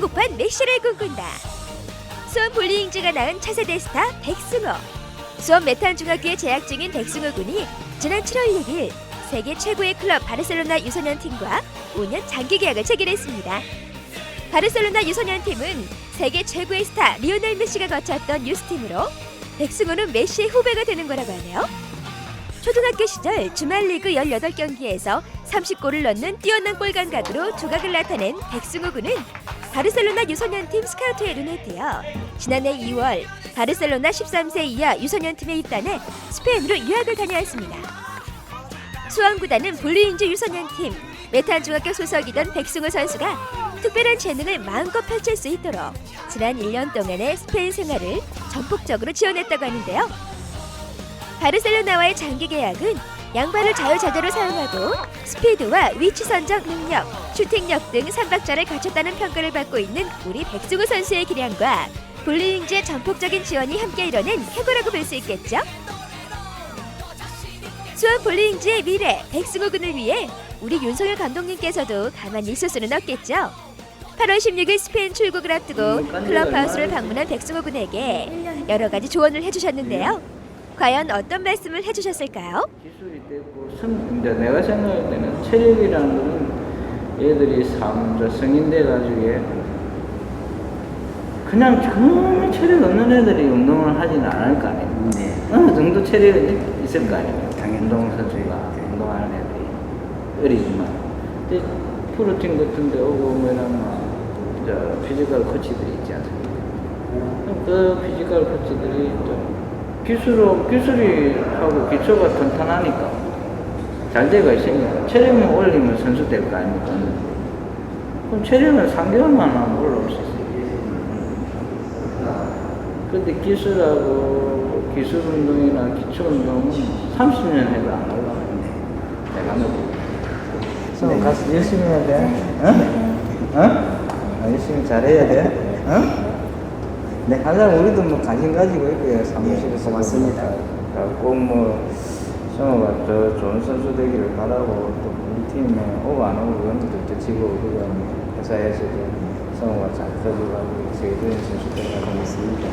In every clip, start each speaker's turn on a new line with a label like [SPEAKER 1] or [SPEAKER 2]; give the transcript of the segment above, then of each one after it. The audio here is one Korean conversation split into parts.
[SPEAKER 1] 한국판 메시를 꿈꾼다. 수원 볼링즈가 낳은 차세대 스타 백승호. 수원 메탄 중학교에 재학 중인 백승호 군이 지난 7월 6일 세계 최고의 클럽 바르셀로나 유소년 팀과 5년 장기 계약을 체결했습니다. 바르셀로나 유소년 팀은 세계 최고의 스타 리오넬 메시가 거쳤던 유스팀으로 백승호는 메시의 후배가 되는 거라고 하네요. 초등학교 시절 주말 리그 18경기에서 30골을 넣는 뛰어난 골 감각으로 조각을 나타낸 백승호 군은 바르셀로나 유소년 팀 스카우트에 눈에 띄어 지난해 2월 바르셀로나 13세 이하 유소년 팀에 입단해 스페인으로 유학을 다녀왔습니다. 수원구단은 볼리인즈 유소년 팀 메탄 중학교 소속이던 백승호 선수가 특별한 재능을 마음껏 펼칠 수 있도록 지난 1년 동안의 스페인 생활을 전폭적으로 지원했다고 하는데요. 바르셀로나와의 장기 계약은 양발을 자유자재로 사용하고 스피드와 위치 선정 능력, 슈팅력 등 삼박자를 갖췄다는 평가를 받고 있는 우리 백승호 선수의 기량과 볼링즈의 전폭적인 지원이 함께 이뤄낸 해고라고 볼 수 있겠죠? 수원 볼링즈의 미래 백승호 군을 위해 우리 윤석열 감독님께서도 가만히 있을 수는 없겠죠? 8월 16일 스페인 출국을 앞두고 클럽하우스를 방문한 백승호 군에게 여러 가지 조언을 해주셨는데요. 과연 어떤 말씀을 해주셨을까요?
[SPEAKER 2] 기술이 되고 성, 이제 내가 생각할 때는 체력이라는 거는 삶, 저 성인 돼가지고 그냥 정말 체력 없는 애들이 운동을 하지는 않을 거 아니에요.
[SPEAKER 3] 네.
[SPEAKER 2] 어느 정도 체력이 있을 거 아니에요.
[SPEAKER 3] 당연히.
[SPEAKER 2] 운동 선수가
[SPEAKER 3] 네.
[SPEAKER 2] 운동하는 애들이 어리지만 근데 프로팀 같은 데 오고 뭐냐면 저 피지컬 코치들이 있지 않습니까? 그럼 그 피지컬 코치들이 또 기술로 기술이 하고 기초가 탄탄하니까 잘 돼가 있으니까 체력만 올리면 선수 될 거 아닙니까? 그럼 체력은 3개월만 하면 올라올 수 있어요. 근데 기술하고 기술 운동이나 기초 운동은 30년 해도 안 올라가요. 내가
[SPEAKER 3] 뭐좀 가서 열심히 해야 돼. 어? 어? 어, 열심히 잘해야 돼. 어? 네, 항상 우리도 뭐 관심 가지고 있고요. 사무실에서 고맙습니다. 꼭뭐 성호가 더 좋은 선수 되기를 바라고 또 우리 팀에 오고 안 오고 치고 우리가 뭐 회사에서도 성호가 잘 커져가지고 세계적인 선수들과 하고 있습니다.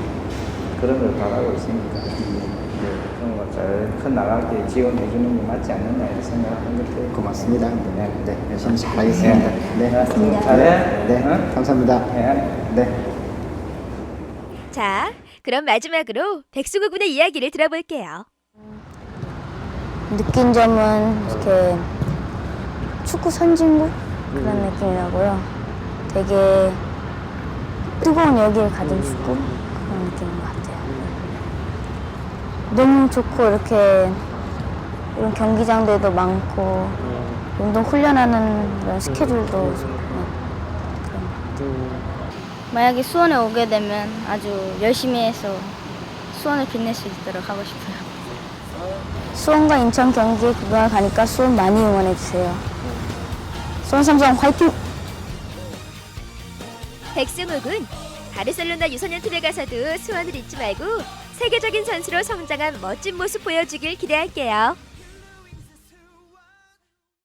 [SPEAKER 3] 그런 걸 바라고 있으니까 네, 성호가 잘 커나가게 지원해 주는 게 맞지 않느냐 이런 생각하는 것 같아요.
[SPEAKER 4] 고맙습니다.
[SPEAKER 3] 네, 네.
[SPEAKER 4] 열심히 잘하겠습니다.
[SPEAKER 3] 네,
[SPEAKER 4] 고맙습니다.
[SPEAKER 3] 잘해.
[SPEAKER 4] 네,
[SPEAKER 3] 어?
[SPEAKER 4] 감사합니다.
[SPEAKER 3] 네. 네.
[SPEAKER 1] 자, 그럼 마지막으로 백승호 군의 이야기를 들어볼게요.
[SPEAKER 5] 느낀 점은 이렇게 축구 선진국? 그런 느낌이라고요. 되게 뜨거운 열기를 가진 축구? 그런 느낌인 것 같아요. 너무 좋고 이렇게 이런 경기장들도 많고 운동 훈련하는 그런 스케줄도 좋고. 그런
[SPEAKER 6] 만약에 수원에 오게 되면 아주 열심히 해서 수원을 빛낼 수 있도록 하고 싶어요.
[SPEAKER 5] 수원과 인천 경기 그거 가니까 수원 많이 응원해 주세요. 수원 삼성 화이팅!
[SPEAKER 1] 백승호 군 바르셀로나 유소년 팀에 가서도 수원을 잊지 말고 세계적인 선수로 성장한 멋진 모습 보여주길 기대할게요.